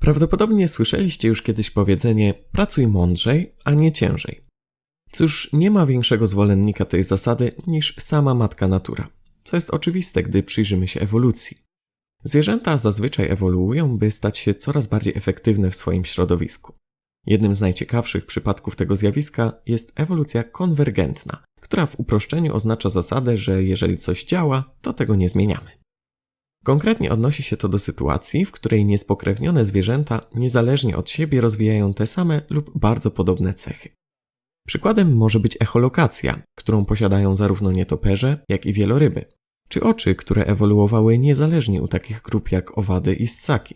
Prawdopodobnie słyszeliście już kiedyś powiedzenie pracuj mądrzej, a nie ciężej. Cóż, nie ma większego zwolennika tej zasady niż sama matka natura, co jest oczywiste, gdy przyjrzymy się ewolucji. Zwierzęta zazwyczaj ewoluują, by stać się coraz bardziej efektywne w swoim środowisku. Jednym z najciekawszych przypadków tego zjawiska jest ewolucja konwergentna, która w uproszczeniu oznacza zasadę, że jeżeli coś działa, to tego nie zmieniamy. Konkretnie odnosi się to do sytuacji, w której niespokrewnione zwierzęta niezależnie od siebie rozwijają te same lub bardzo podobne cechy. Przykładem może być echolokacja, którą posiadają zarówno nietoperze, jak i wieloryby, czy oczy, które ewoluowały niezależnie u takich grup jak owady i ssaki.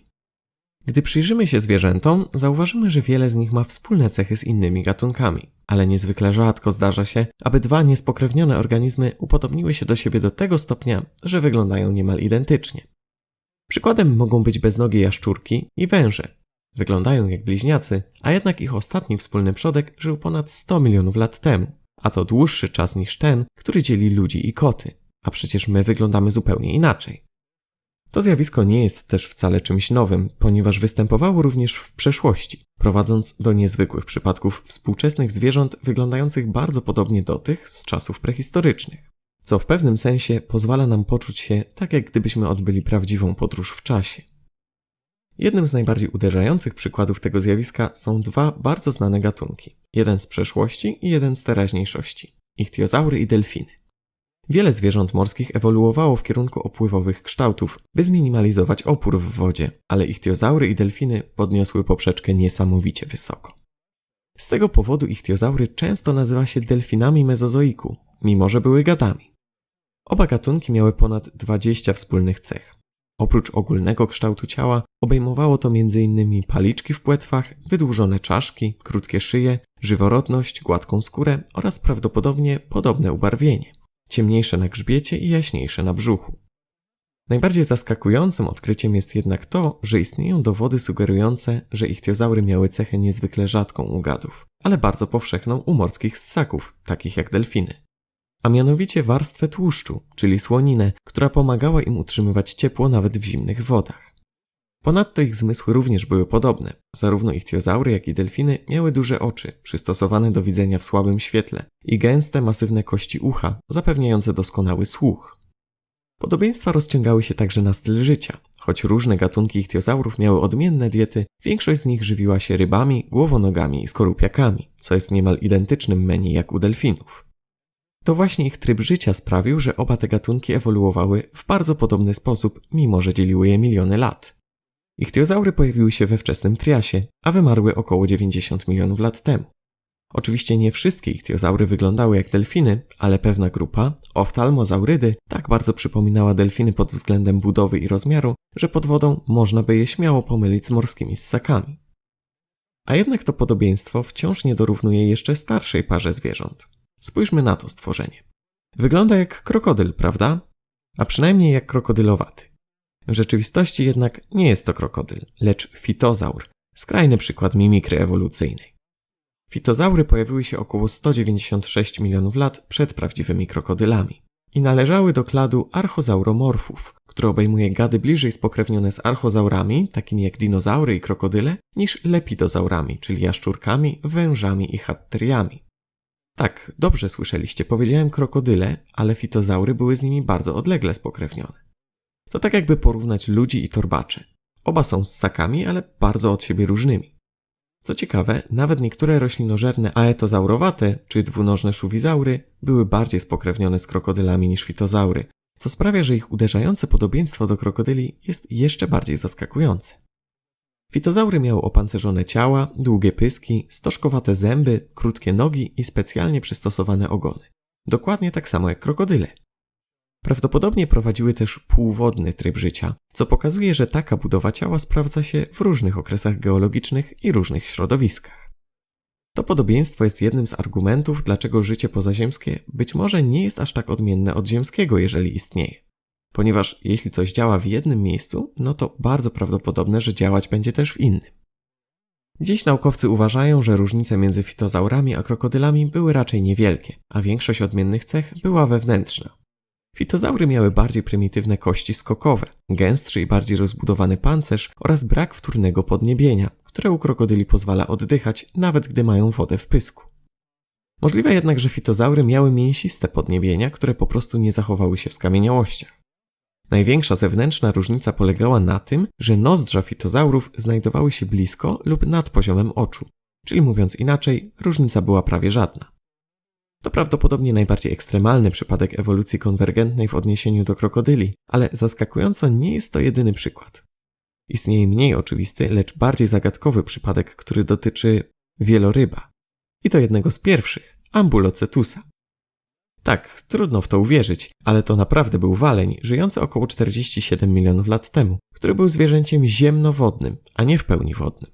Gdy przyjrzymy się zwierzętom, zauważymy, że wiele z nich ma wspólne cechy z innymi gatunkami, ale niezwykle rzadko zdarza się, aby dwa niespokrewnione organizmy upodobniły się do siebie do tego stopnia, że wyglądają niemal identycznie. Przykładem mogą być beznogie jaszczurki i węże. Wyglądają jak bliźniacy, a jednak ich ostatni wspólny przodek żył ponad 100 milionów lat temu, a to dłuższy czas niż ten, który dzieli ludzi i koty. A przecież my wyglądamy zupełnie inaczej. To zjawisko nie jest też wcale czymś nowym, ponieważ występowało również w przeszłości, prowadząc do niezwykłych przypadków współczesnych zwierząt wyglądających bardzo podobnie do tych z czasów prehistorycznych, co w pewnym sensie pozwala nam poczuć się tak, jak gdybyśmy odbyli prawdziwą podróż w czasie. Jednym z najbardziej uderzających przykładów tego zjawiska są dwa bardzo znane gatunki: jeden z przeszłości i jeden z teraźniejszości ichtiozaury i delfiny. Wiele zwierząt morskich ewoluowało w kierunku opływowych kształtów, by zminimalizować opór w wodzie, ale ichtiozaury i delfiny podniosły poprzeczkę niesamowicie wysoko. Z tego powodu ichtiozaury często nazywa się delfinami mezozoiku, mimo że były gadami. Oba gatunki miały ponad 20 wspólnych cech. Oprócz ogólnego kształtu ciała obejmowało to m.in. paliczki w płetwach, wydłużone czaszki, krótkie szyje, żyworodność, gładką skórę oraz prawdopodobnie podobne ubarwienie ciemniejsze na grzbiecie i jaśniejsze na brzuchu. Najbardziej zaskakującym odkryciem jest jednak to, że istnieją dowody sugerujące, że ichtiozaury miały cechę niezwykle rzadką u gadów, ale bardzo powszechną u morskich ssaków, takich jak delfiny. A mianowicie warstwę tłuszczu, czyli słoninę, która pomagała im utrzymywać ciepło nawet w zimnych wodach. Ponadto ich zmysły również były podobne. Zarówno ichtiozaury, jak i delfiny miały duże oczy, przystosowane do widzenia w słabym świetle i gęste, masywne kości ucha, zapewniające doskonały słuch. Podobieństwa rozciągały się także na styl życia. Choć różne gatunki ichtiozaurów miały odmienne diety, większość z nich żywiła się rybami, głowonogami i skorupiakami, co jest niemal identycznym menu jak u delfinów. To właśnie ich tryb życia sprawił, że oba te gatunki ewoluowały w bardzo podobny sposób, mimo że dzieliły je miliony lat. Ichtiozaury pojawiły się we wczesnym triasie, a wymarły około 90 milionów lat temu. Oczywiście nie wszystkie ichtiozaury wyglądały jak delfiny, ale pewna grupa, oftalmozaurydy, tak bardzo przypominała delfiny pod względem budowy i rozmiaru, że pod wodą można by je śmiało pomylić z morskimi ssakami. A jednak to podobieństwo wciąż nie dorównuje jeszcze starszej parze zwierząt. Spójrzmy na to stworzenie. Wygląda jak krokodyl, prawda? A przynajmniej jak krokodylowaty. W rzeczywistości jednak nie jest to krokodyl, lecz fitozaur, skrajny przykład mimikry ewolucyjnej. Fitozaury pojawiły się około 196 milionów lat przed prawdziwymi krokodylami i należały do kladu archozauromorfów, który obejmuje gady bliżej spokrewnione z archozaurami, takimi jak dinozaury i krokodyle, niż lepidozaurami, czyli jaszczurkami, wężami i hatteriami. Tak, dobrze słyszeliście, powiedziałem krokodyle, ale fitozaury były z nimi bardzo odlegle spokrewnione. To tak jakby porównać ludzi i torbaczy. Oba są ssakami, ale bardzo od siebie różnymi. Co ciekawe, nawet niektóre roślinożerne aetozaurowate czy dwunożne szuwizaury były bardziej spokrewnione z krokodylami niż fitozaury, co sprawia, że ich uderzające podobieństwo do krokodyli jest jeszcze bardziej zaskakujące. Fitozaury miały opancerzone ciała, długie pyski, stożkowate zęby, krótkie nogi i specjalnie przystosowane ogony. Dokładnie tak samo jak krokodyle. Prawdopodobnie prowadziły też półwodny tryb życia, co pokazuje, że taka budowa ciała sprawdza się w różnych okresach geologicznych i różnych środowiskach. To podobieństwo jest jednym z argumentów, dlaczego życie pozaziemskie być może nie jest aż tak odmienne od ziemskiego, jeżeli istnieje. Ponieważ jeśli coś działa w jednym miejscu, no to bardzo prawdopodobne, że działać będzie też w innym. Dziś naukowcy uważają, że różnice między fitozaurami a krokodylami były raczej niewielkie, a większość odmiennych cech była wewnętrzna. Fitozaury miały bardziej prymitywne kości skokowe, gęstszy i bardziej rozbudowany pancerz oraz brak wtórnego podniebienia, które u krokodyli pozwala oddychać, nawet gdy mają wodę w pysku. Możliwe jednak, że fitozaury miały mięsiste podniebienia, które po prostu nie zachowały się w skamieniałościach. Największa zewnętrzna różnica polegała na tym, że nozdrza fitozaurów znajdowały się blisko lub nad poziomem oczu, czyli mówiąc inaczej, różnica była prawie żadna. To prawdopodobnie najbardziej ekstremalny przypadek ewolucji konwergentnej w odniesieniu do krokodyli, ale zaskakująco nie jest to jedyny przykład. Istnieje mniej oczywisty, lecz bardziej zagadkowy przypadek, który dotyczy wieloryba. I to jednego z pierwszych, ambulocetusa. Tak, trudno w to uwierzyć, ale to naprawdę był waleń żyjący około 47 milionów lat temu, który był zwierzęciem ziemnowodnym, a nie w pełni wodnym.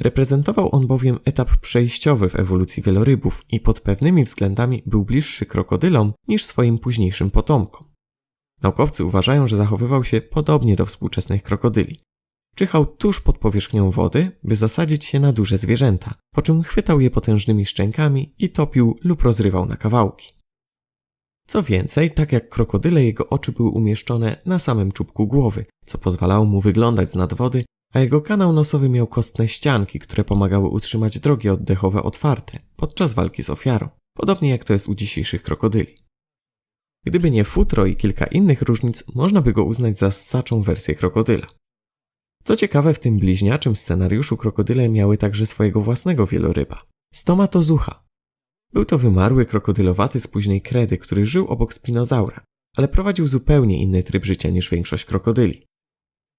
Reprezentował on bowiem etap przejściowy w ewolucji wielorybów i pod pewnymi względami był bliższy krokodylom niż swoim późniejszym potomkom. Naukowcy uważają, że zachowywał się podobnie do współczesnych krokodyli. Czyhał tuż pod powierzchnią wody, by zasadzić się na duże zwierzęta, po czym chwytał je potężnymi szczękami i topił lub rozrywał na kawałki. Co więcej, tak jak krokodyle, jego oczy były umieszczone na samym czubku głowy, co pozwalało mu wyglądać z nad wody, a jego kanał nosowy miał kostne ścianki, które pomagały utrzymać drogi oddechowe otwarte podczas walki z ofiarą, podobnie jak to jest u dzisiejszych krokodyli. Gdyby nie futro i kilka innych różnic, można by go uznać za ssaczą wersję krokodyla. Co ciekawe, w tym bliźniaczym scenariuszu krokodyle miały także swojego własnego wieloryba stomatozucha, był to wymarły krokodylowaty z późnej kredy, który żył obok spinozaura, ale prowadził zupełnie inny tryb życia niż większość krokodyli.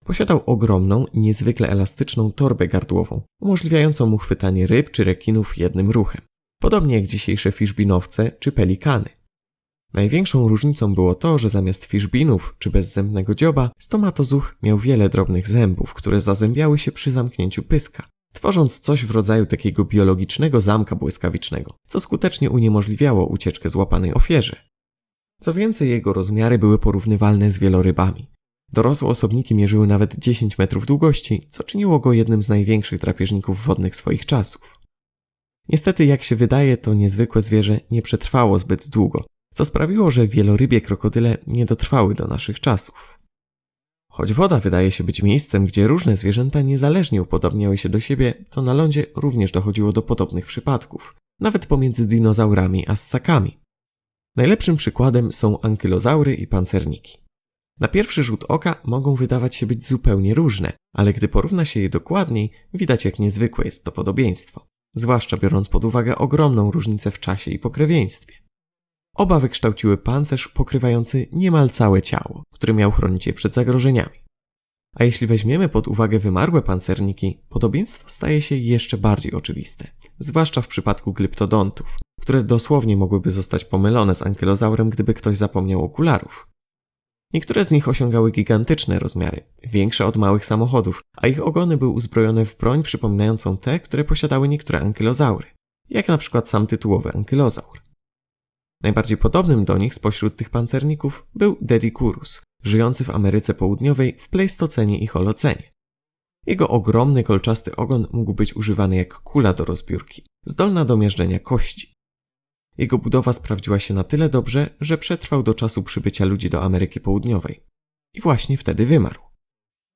Posiadał ogromną, niezwykle elastyczną torbę gardłową, umożliwiającą mu chwytanie ryb czy rekinów jednym ruchem, podobnie jak dzisiejsze fiszbinowce czy pelikany. Największą różnicą było to, że zamiast fiszbinów czy bezzębnego dzioba, stomatozuch miał wiele drobnych zębów, które zazębiały się przy zamknięciu pyska, tworząc coś w rodzaju takiego biologicznego zamka błyskawicznego, co skutecznie uniemożliwiało ucieczkę złapanej ofierze. Co więcej, jego rozmiary były porównywalne z wielorybami. Dorosłe osobniki mierzyły nawet 10 metrów długości, co czyniło go jednym z największych drapieżników wodnych swoich czasów. Niestety, jak się wydaje, to niezwykłe zwierzę nie przetrwało zbyt długo, co sprawiło, że wielorybie krokodyle nie dotrwały do naszych czasów. Choć woda wydaje się być miejscem, gdzie różne zwierzęta niezależnie upodobniały się do siebie, to na lądzie również dochodziło do podobnych przypadków, nawet pomiędzy dinozaurami a ssakami. Najlepszym przykładem są ankylozaury i pancerniki. Na pierwszy rzut oka mogą wydawać się być zupełnie różne, ale gdy porówna się je dokładniej, widać jak niezwykłe jest to podobieństwo, zwłaszcza biorąc pod uwagę ogromną różnicę w czasie i pokrewieństwie. Oba wykształciły pancerz pokrywający niemal całe ciało, który miał chronić je przed zagrożeniami. A jeśli weźmiemy pod uwagę wymarłe pancerniki, podobieństwo staje się jeszcze bardziej oczywiste, zwłaszcza w przypadku glyptodontów, które dosłownie mogłyby zostać pomylone z ankylozaurem, gdyby ktoś zapomniał okularów. Niektóre z nich osiągały gigantyczne rozmiary, większe od małych samochodów, a ich ogony były uzbrojone w broń przypominającą te, które posiadały niektóre ankylozaury, jak na przykład sam tytułowy ankylozaur. Najbardziej podobnym do nich spośród tych pancerników był Dedicurus, żyjący w Ameryce Południowej w Pleistocenie i Holocenie. Jego ogromny kolczasty ogon mógł być używany jak kula do rozbiórki, zdolna do miażdżenia kości. Jego budowa sprawdziła się na tyle dobrze, że przetrwał do czasu przybycia ludzi do Ameryki Południowej. I właśnie wtedy wymarł.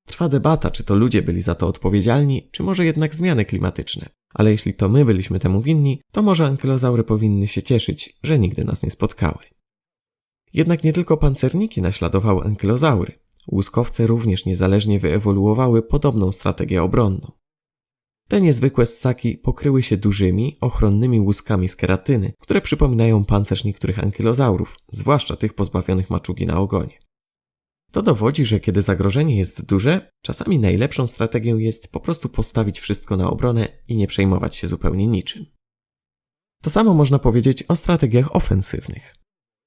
Trwa debata, czy to ludzie byli za to odpowiedzialni, czy może jednak zmiany klimatyczne. Ale jeśli to my byliśmy temu winni, to może ankylozaury powinny się cieszyć, że nigdy nas nie spotkały. Jednak nie tylko pancerniki naśladowały ankylozaury. Łuskowce również niezależnie wyewoluowały podobną strategię obronną. Te niezwykłe ssaki pokryły się dużymi, ochronnymi łuskami z keratyny, które przypominają pancerz niektórych ankylozaurów, zwłaszcza tych pozbawionych maczugi na ogonie. To dowodzi, że kiedy zagrożenie jest duże, czasami najlepszą strategią jest po prostu postawić wszystko na obronę i nie przejmować się zupełnie niczym. To samo można powiedzieć o strategiach ofensywnych.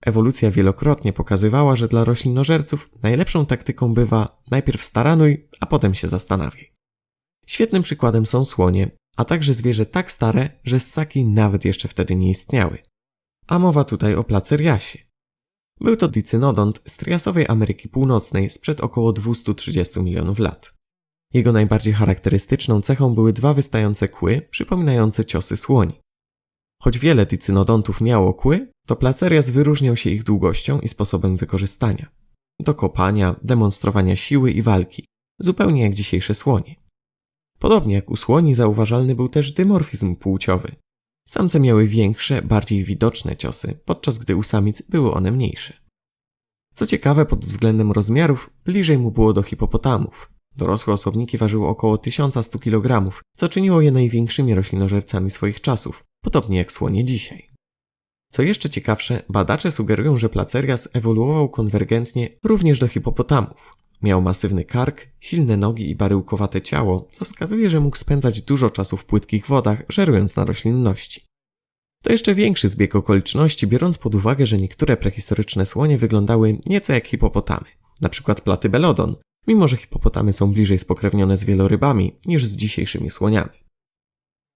Ewolucja wielokrotnie pokazywała, że dla roślinożerców najlepszą taktyką bywa najpierw staranuj, a potem się zastanawiaj. Świetnym przykładem są słonie, a także zwierzę tak stare, że ssaki nawet jeszcze wtedy nie istniały. A mowa tutaj o placeriasie. Był to dicynodont z triasowej Ameryki Północnej sprzed około 230 milionów lat. Jego najbardziej charakterystyczną cechą były dwa wystające kły, przypominające ciosy słoni. Choć wiele dicynodontów miało kły, to Placerias wyróżniał się ich długością i sposobem wykorzystania. Do kopania, demonstrowania siły i walki, zupełnie jak dzisiejsze słonie. Podobnie jak u słoni zauważalny był też dymorfizm płciowy. Samce miały większe, bardziej widoczne ciosy, podczas gdy u samic były one mniejsze. Co ciekawe, pod względem rozmiarów bliżej mu było do hipopotamów. Dorosłe osobniki ważyły około 1100 kg, co czyniło je największymi roślinożercami swoich czasów, podobnie jak słonie dzisiaj. Co jeszcze ciekawsze, badacze sugerują, że Placerias ewoluował konwergentnie również do hipopotamów. Miał masywny kark, silne nogi i baryłkowate ciało, co wskazuje, że mógł spędzać dużo czasu w płytkich wodach, żerując na roślinności. To jeszcze większy zbieg okoliczności, biorąc pod uwagę, że niektóre prehistoryczne słonie wyglądały nieco jak hipopotamy, np. platybelodon, mimo że hipopotamy są bliżej spokrewnione z wielorybami niż z dzisiejszymi słoniami.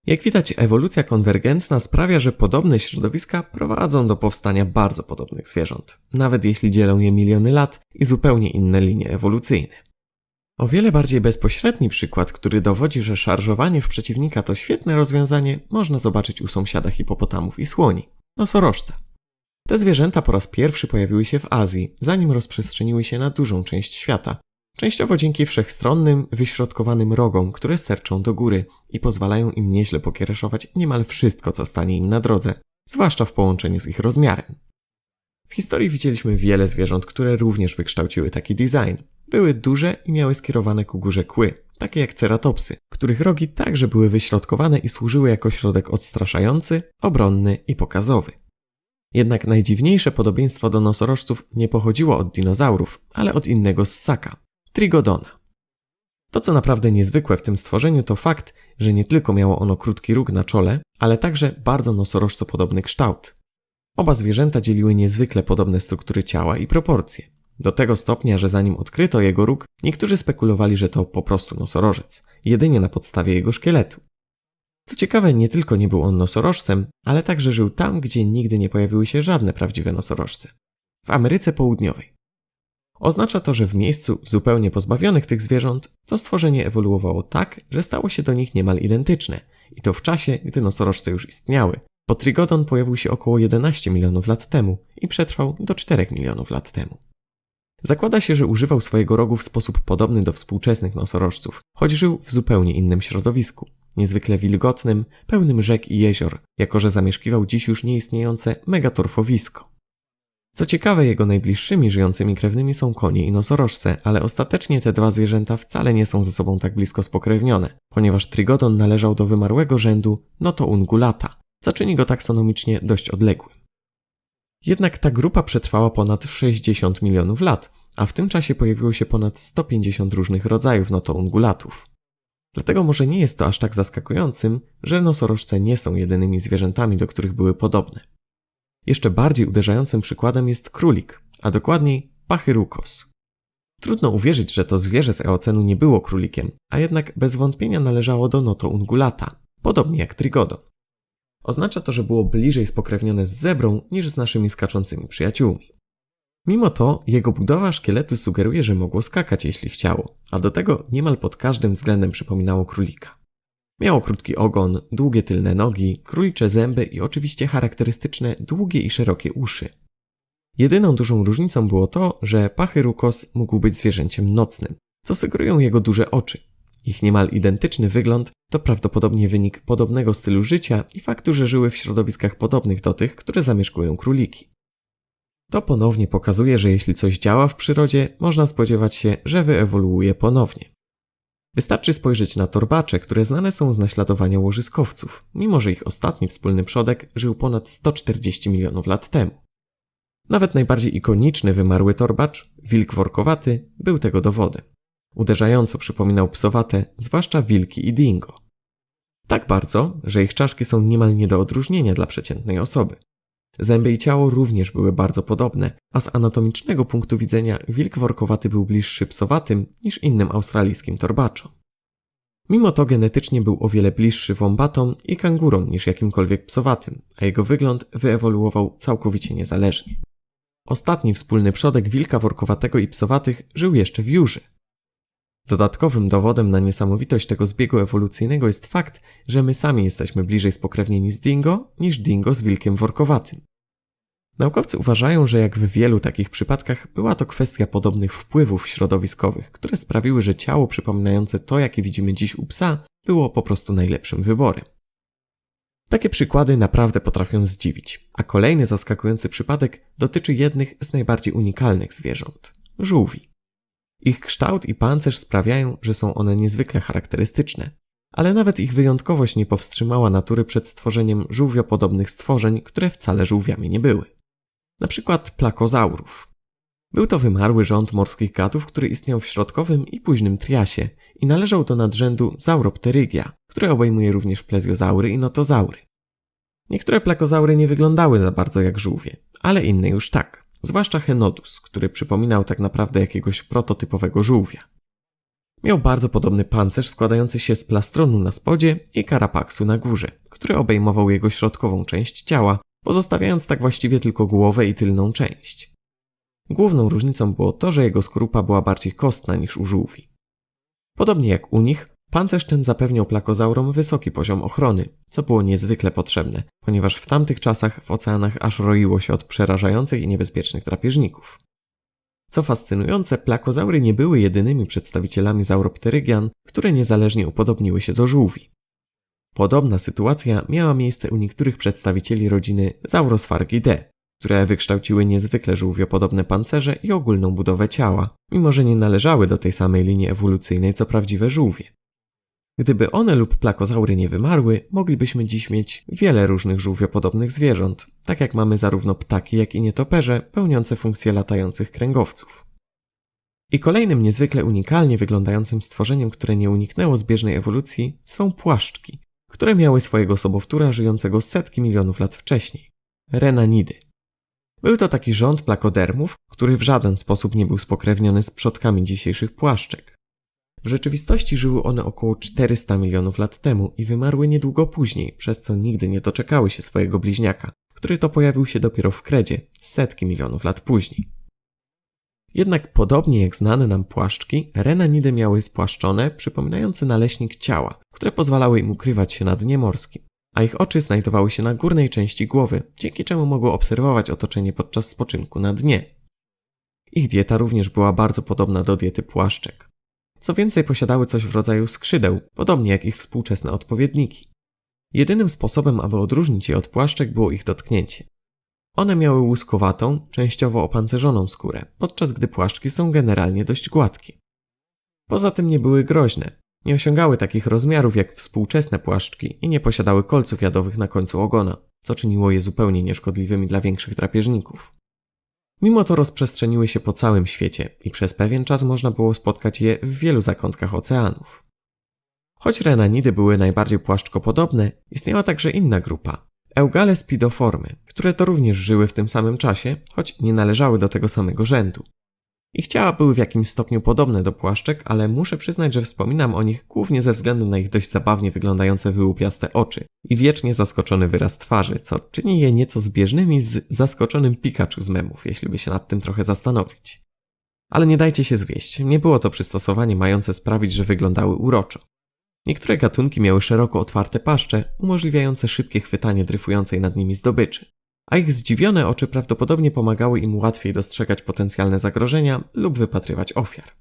Jak widać, ewolucja konwergentna sprawia, że podobne środowiska prowadzą do powstania bardzo podobnych zwierząt, nawet jeśli dzielą je miliony lat i zupełnie inne linie ewolucyjne. O wiele bardziej bezpośredni przykład, który dowodzi, że szarżowanie w przeciwnika to świetne rozwiązanie, można zobaczyć u sąsiada hipopotamów i słoni nosorożca. Te zwierzęta po raz pierwszy pojawiły się w Azji, zanim rozprzestrzeniły się na dużą część świata, Częściowo dzięki wszechstronnym, wyśrodkowanym rogom, które sterczą do góry i pozwalają im nieźle pokiereszować niemal wszystko, co stanie im na drodze, zwłaszcza w połączeniu z ich rozmiarem. W historii widzieliśmy wiele zwierząt, które również wykształciły taki design. Były duże i miały skierowane ku górze kły, takie jak ceratopsy, których rogi także były wyśrodkowane i służyły jako środek odstraszający, obronny i pokazowy. Jednak najdziwniejsze podobieństwo do nosorożców nie pochodziło od dinozaurów, ale od innego ssaka, Trigodona. To, co naprawdę niezwykłe w tym stworzeniu, to fakt, że nie tylko miało ono krótki róg na czole, ale także bardzo nosorożco podobny kształt. Oba zwierzęta dzieliły niezwykle podobne struktury ciała i proporcje. Do tego stopnia, że zanim odkryto jego róg, niektórzy spekulowali, że to po prostu nosorożec, jedynie na podstawie jego szkieletu. Co ciekawe, nie tylko nie był on nosorożcem, ale także żył tam, gdzie nigdy nie pojawiły się żadne prawdziwe nosorożce w Ameryce Południowej. Oznacza to, że w miejscu zupełnie pozbawionych tych zwierząt to stworzenie ewoluowało tak, że stało się do nich niemal identyczne i to w czasie, gdy nosorożce już istniały, bo Trigodon pojawił się około 11 milionów lat temu i przetrwał do 4 milionów lat temu. Zakłada się, że używał swojego rogu w sposób podobny do współczesnych nosorożców, choć żył w zupełnie innym środowisku, niezwykle wilgotnym, pełnym rzek i jezior, jako że zamieszkiwał dziś już nieistniejące megatorfowisko. Co ciekawe, jego najbliższymi żyjącymi krewnymi są konie i nosorożce, ale ostatecznie te dwa zwierzęta wcale nie są ze sobą tak blisko spokrewnione, ponieważ Trigodon należał do wymarłego rzędu Notoungulata, co czyni go taksonomicznie dość odległym. Jednak ta grupa przetrwała ponad 60 milionów lat, a w tym czasie pojawiło się ponad 150 różnych rodzajów notoungulatów. Dlatego może nie jest to aż tak zaskakującym, że nosorożce nie są jedynymi zwierzętami, do których były podobne. Jeszcze bardziej uderzającym przykładem jest królik, a dokładniej pachyrukos. Trudno uwierzyć, że to zwierzę z Eocenu nie było królikiem, a jednak bez wątpienia należało do noto ungulata, podobnie jak trigodon. Oznacza to, że było bliżej spokrewnione z zebrą niż z naszymi skaczącymi przyjaciółmi. Mimo to jego budowa szkieletu sugeruje, że mogło skakać jeśli chciało, a do tego niemal pod każdym względem przypominało królika. Miało krótki ogon, długie tylne nogi, królicze zęby i oczywiście charakterystyczne długie i szerokie uszy. Jedyną dużą różnicą było to, że Pachyrukos mógł być zwierzęciem nocnym, co sugerują jego duże oczy. Ich niemal identyczny wygląd to prawdopodobnie wynik podobnego stylu życia i faktu, że żyły w środowiskach podobnych do tych, które zamieszkują króliki. To ponownie pokazuje, że jeśli coś działa w przyrodzie, można spodziewać się, że wyewoluuje ponownie. Wystarczy spojrzeć na torbacze, które znane są z naśladowania łożyskowców, mimo że ich ostatni wspólny przodek żył ponad 140 milionów lat temu. Nawet najbardziej ikoniczny wymarły torbacz, wilk workowaty, był tego dowodem. Uderzająco przypominał psowate, zwłaszcza wilki i dingo. Tak bardzo, że ich czaszki są niemal nie do odróżnienia dla przeciętnej osoby. Zęby i ciało również były bardzo podobne, a z anatomicznego punktu widzenia wilk workowaty był bliższy psowatym niż innym australijskim torbaczom. Mimo to genetycznie był o wiele bliższy wombatom i kangurom niż jakimkolwiek psowatym, a jego wygląd wyewoluował całkowicie niezależnie. Ostatni wspólny przodek wilka workowatego i psowatych żył jeszcze w Jurze. Dodatkowym dowodem na niesamowitość tego zbiegu ewolucyjnego jest fakt, że my sami jesteśmy bliżej spokrewnieni z dingo niż dingo z wilkiem workowatym. Naukowcy uważają, że jak w wielu takich przypadkach była to kwestia podobnych wpływów środowiskowych, które sprawiły, że ciało przypominające to, jakie widzimy dziś u psa, było po prostu najlepszym wyborem. Takie przykłady naprawdę potrafią zdziwić, a kolejny zaskakujący przypadek dotyczy jednych z najbardziej unikalnych zwierząt żółwi. Ich kształt i pancerz sprawiają, że są one niezwykle charakterystyczne, ale nawet ich wyjątkowość nie powstrzymała natury przed stworzeniem żółwiopodobnych stworzeń, które wcale żółwiami nie były. Na przykład plakozaurów. Był to wymarły rząd morskich gadów, który istniał w środkowym i późnym triasie i należał do nadrzędu Sauropterygia, które obejmuje również plezjozaury i notozaury. Niektóre plakozaury nie wyglądały za bardzo jak żółwie, ale inne już tak, zwłaszcza Henodus, który przypominał tak naprawdę jakiegoś prototypowego żółwia. Miał bardzo podobny pancerz składający się z plastronu na spodzie i karapaksu na górze, który obejmował jego środkową część ciała, pozostawiając tak właściwie tylko głowę i tylną część. Główną różnicą było to, że jego skorupa była bardziej kostna niż u żółwi. Podobnie jak u nich, pancerz ten zapewniał plakozaurom wysoki poziom ochrony, co było niezwykle potrzebne, ponieważ w tamtych czasach w oceanach aż roiło się od przerażających i niebezpiecznych drapieżników. Co fascynujące, plakozaury nie były jedynymi przedstawicielami Sauropterygian, które niezależnie upodobniły się do żółwi. Podobna sytuacja miała miejsce u niektórych przedstawicieli rodziny Saurosphargidae, które wykształciły niezwykle żółwiopodobne pancerze i ogólną budowę ciała, mimo że nie należały do tej samej linii ewolucyjnej co prawdziwe żółwie. Gdyby one lub plakozaury nie wymarły, moglibyśmy dziś mieć wiele różnych żółwiopodobnych zwierząt, tak jak mamy zarówno ptaki, jak i nietoperze pełniące funkcje latających kręgowców. I kolejnym niezwykle unikalnie wyglądającym stworzeniem, które nie uniknęło zbieżnej ewolucji, są płaszczki, które miały swojego sobowtóra żyjącego setki milionów lat wcześniej renanidy. Był to taki rząd plakodermów, który w żaden sposób nie był spokrewniony z przodkami dzisiejszych płaszczek. W rzeczywistości żyły one około 400 milionów lat temu i wymarły niedługo później, przez co nigdy nie doczekały się swojego bliźniaka, który to pojawił się dopiero w kredzie, setki milionów lat później. Jednak podobnie jak znane nam płaszczki, renanidy miały spłaszczone, przypominające naleśnik ciała, które pozwalały im ukrywać się na dnie morskim, a ich oczy znajdowały się na górnej części głowy, dzięki czemu mogły obserwować otoczenie podczas spoczynku na dnie. Ich dieta również była bardzo podobna do diety płaszczek. Co więcej, posiadały coś w rodzaju skrzydeł, podobnie jak ich współczesne odpowiedniki. Jedynym sposobem, aby odróżnić je od płaszczek, było ich dotknięcie. One miały łuskowatą, częściowo opancerzoną skórę, podczas gdy płaszczki są generalnie dość gładkie. Poza tym nie były groźne, nie osiągały takich rozmiarów jak współczesne płaszczki i nie posiadały kolców jadowych na końcu ogona, co czyniło je zupełnie nieszkodliwymi dla większych drapieżników. Mimo to rozprzestrzeniły się po całym świecie i przez pewien czas można było spotkać je w wielu zakątkach oceanów. Choć renanidy były najbardziej płaszczkopodobne, istniała także inna grupa Eugale spidoformy, które to również żyły w tym samym czasie, choć nie należały do tego samego rzędu. Ich ciała były w jakimś stopniu podobne do płaszczek, ale muszę przyznać, że wspominam o nich głównie ze względu na ich dość zabawnie wyglądające wyłupiaste oczy i wiecznie zaskoczony wyraz twarzy, co czyni je nieco zbieżnymi z zaskoczonym Pikachu z memów, jeśli by się nad tym trochę zastanowić. Ale nie dajcie się zwieść, nie było to przystosowanie mające sprawić, że wyglądały uroczo. Niektóre gatunki miały szeroko otwarte paszcze, umożliwiające szybkie chwytanie dryfującej nad nimi zdobyczy a ich zdziwione oczy prawdopodobnie pomagały im łatwiej dostrzegać potencjalne zagrożenia lub wypatrywać ofiar.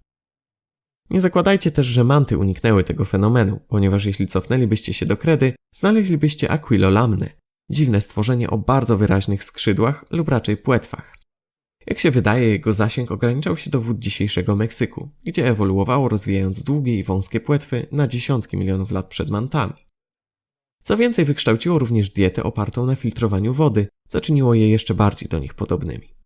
Nie zakładajcie też, że manty uniknęły tego fenomenu, ponieważ jeśli cofnęlibyście się do kredy, znaleźlibyście aquilolamny, dziwne stworzenie o bardzo wyraźnych skrzydłach lub raczej płetwach. Jak się wydaje, jego zasięg ograniczał się do wód dzisiejszego Meksyku, gdzie ewoluowało rozwijając długie i wąskie płetwy na dziesiątki milionów lat przed mantami. Co więcej, wykształciło również dietę opartą na filtrowaniu wody, co czyniło je jeszcze bardziej do nich podobnymi.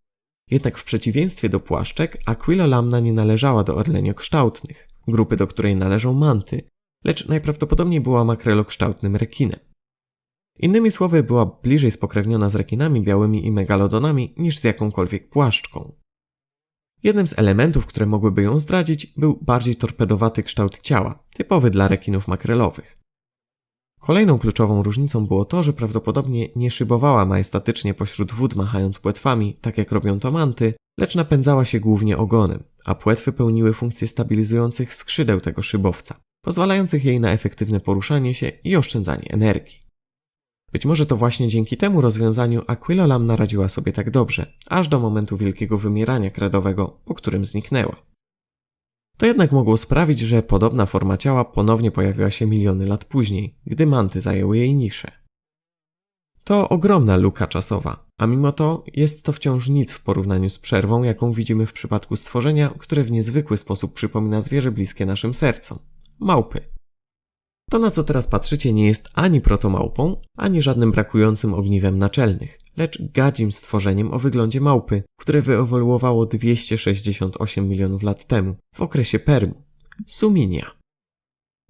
Jednak w przeciwieństwie do płaszczek, Aquilolamna nie należała do orleniokształtnych, grupy do której należą manty, lecz najprawdopodobniej była makrelokształtnym rekinem. Innymi słowy, była bliżej spokrewniona z rekinami białymi i megalodonami niż z jakąkolwiek płaszczką. Jednym z elementów, które mogłyby ją zdradzić, był bardziej torpedowaty kształt ciała, typowy dla rekinów makrelowych. Kolejną kluczową różnicą było to, że prawdopodobnie nie szybowała majestatycznie pośród wód machając płetwami, tak jak robią to manty, lecz napędzała się głównie ogonem, a płetwy pełniły funkcje stabilizujących skrzydeł tego szybowca, pozwalających jej na efektywne poruszanie się i oszczędzanie energii. Być może to właśnie dzięki temu rozwiązaniu Aquilolam naradziła sobie tak dobrze, aż do momentu wielkiego wymierania kredowego, po którym zniknęła. To jednak mogło sprawić, że podobna forma ciała ponownie pojawiła się miliony lat później, gdy manty zajęły jej niszę. To ogromna luka czasowa, a mimo to jest to wciąż nic w porównaniu z przerwą, jaką widzimy w przypadku stworzenia, które w niezwykły sposób przypomina zwierzę bliskie naszym sercom małpy. To, na co teraz patrzycie, nie jest ani protomałpą, ani żadnym brakującym ogniwem naczelnych, lecz gadzim stworzeniem o wyglądzie małpy, które wyewoluowało 268 milionów lat temu, w okresie Permu. Suminia.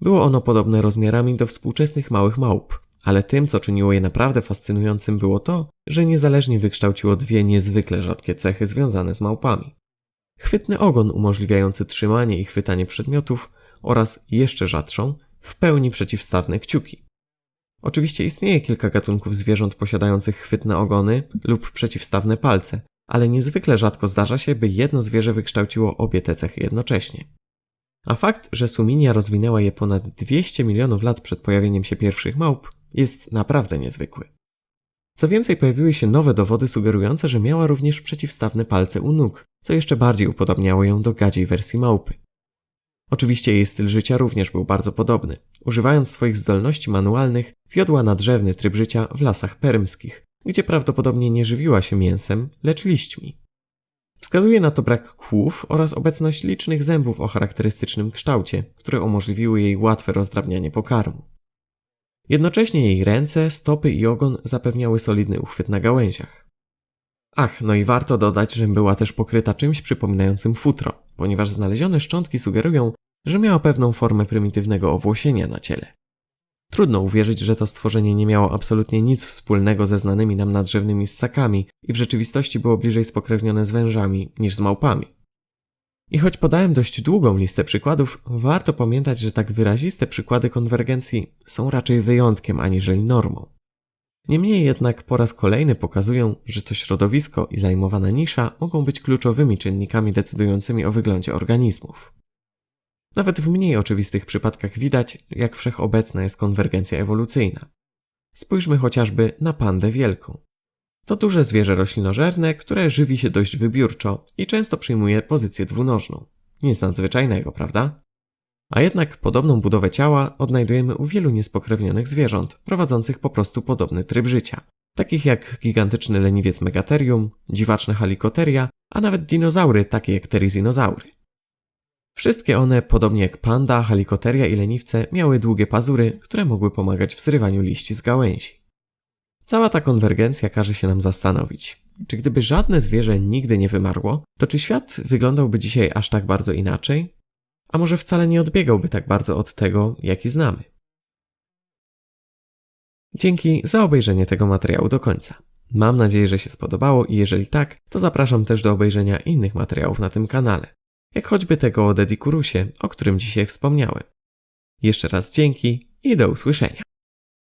Było ono podobne rozmiarami do współczesnych małych małp, ale tym, co czyniło je naprawdę fascynującym, było to, że niezależnie wykształciło dwie niezwykle rzadkie cechy związane z małpami. Chwytny ogon umożliwiający trzymanie i chwytanie przedmiotów oraz jeszcze rzadszą, w pełni przeciwstawne kciuki. Oczywiście istnieje kilka gatunków zwierząt posiadających chwytne ogony lub przeciwstawne palce, ale niezwykle rzadko zdarza się, by jedno zwierzę wykształciło obie te cechy jednocześnie. A fakt, że Suminia rozwinęła je ponad 200 milionów lat przed pojawieniem się pierwszych małp, jest naprawdę niezwykły. Co więcej, pojawiły się nowe dowody sugerujące, że miała również przeciwstawne palce u nóg, co jeszcze bardziej upodobniało ją do gadziej wersji małpy. Oczywiście jej styl życia również był bardzo podobny. Używając swoich zdolności manualnych, wiodła nadrzewny tryb życia w lasach permskich, gdzie prawdopodobnie nie żywiła się mięsem, lecz liśćmi. Wskazuje na to brak kłów oraz obecność licznych zębów o charakterystycznym kształcie, które umożliwiły jej łatwe rozdrabnianie pokarmu. Jednocześnie jej ręce, stopy i ogon zapewniały solidny uchwyt na gałęziach. Ach, no i warto dodać, że była też pokryta czymś przypominającym futro, ponieważ znalezione szczątki sugerują, że miała pewną formę prymitywnego owłosienia na ciele. Trudno uwierzyć, że to stworzenie nie miało absolutnie nic wspólnego ze znanymi nam nadrzewnymi ssakami i w rzeczywistości było bliżej spokrewnione z wężami niż z małpami. I choć podałem dość długą listę przykładów, warto pamiętać, że tak wyraziste przykłady konwergencji są raczej wyjątkiem aniżeli normą. Niemniej jednak po raz kolejny pokazują, że to środowisko i zajmowana nisza mogą być kluczowymi czynnikami decydującymi o wyglądzie organizmów. Nawet w mniej oczywistych przypadkach widać, jak wszechobecna jest konwergencja ewolucyjna. Spójrzmy chociażby na pandę wielką. To duże zwierzę roślinożerne, które żywi się dość wybiórczo i często przyjmuje pozycję dwunożną. Nic nadzwyczajnego, prawda? A jednak podobną budowę ciała odnajdujemy u wielu niespokrewnionych zwierząt, prowadzących po prostu podobny tryb życia, takich jak gigantyczny leniwiec megaterium, dziwaczne halikoteria, a nawet dinozaury takie jak terizinozaury. Wszystkie one, podobnie jak panda, halikoteria i leniwce, miały długie pazury, które mogły pomagać w zrywaniu liści z gałęzi. Cała ta konwergencja każe się nam zastanowić, czy gdyby żadne zwierzę nigdy nie wymarło, to czy świat wyglądałby dzisiaj aż tak bardzo inaczej? A może wcale nie odbiegałby tak bardzo od tego, jaki znamy? Dzięki za obejrzenie tego materiału do końca. Mam nadzieję, że się spodobało i jeżeli tak, to zapraszam też do obejrzenia innych materiałów na tym kanale jak choćby tego o Dedikurusie, o którym dzisiaj wspomniałem. Jeszcze raz dzięki i do usłyszenia.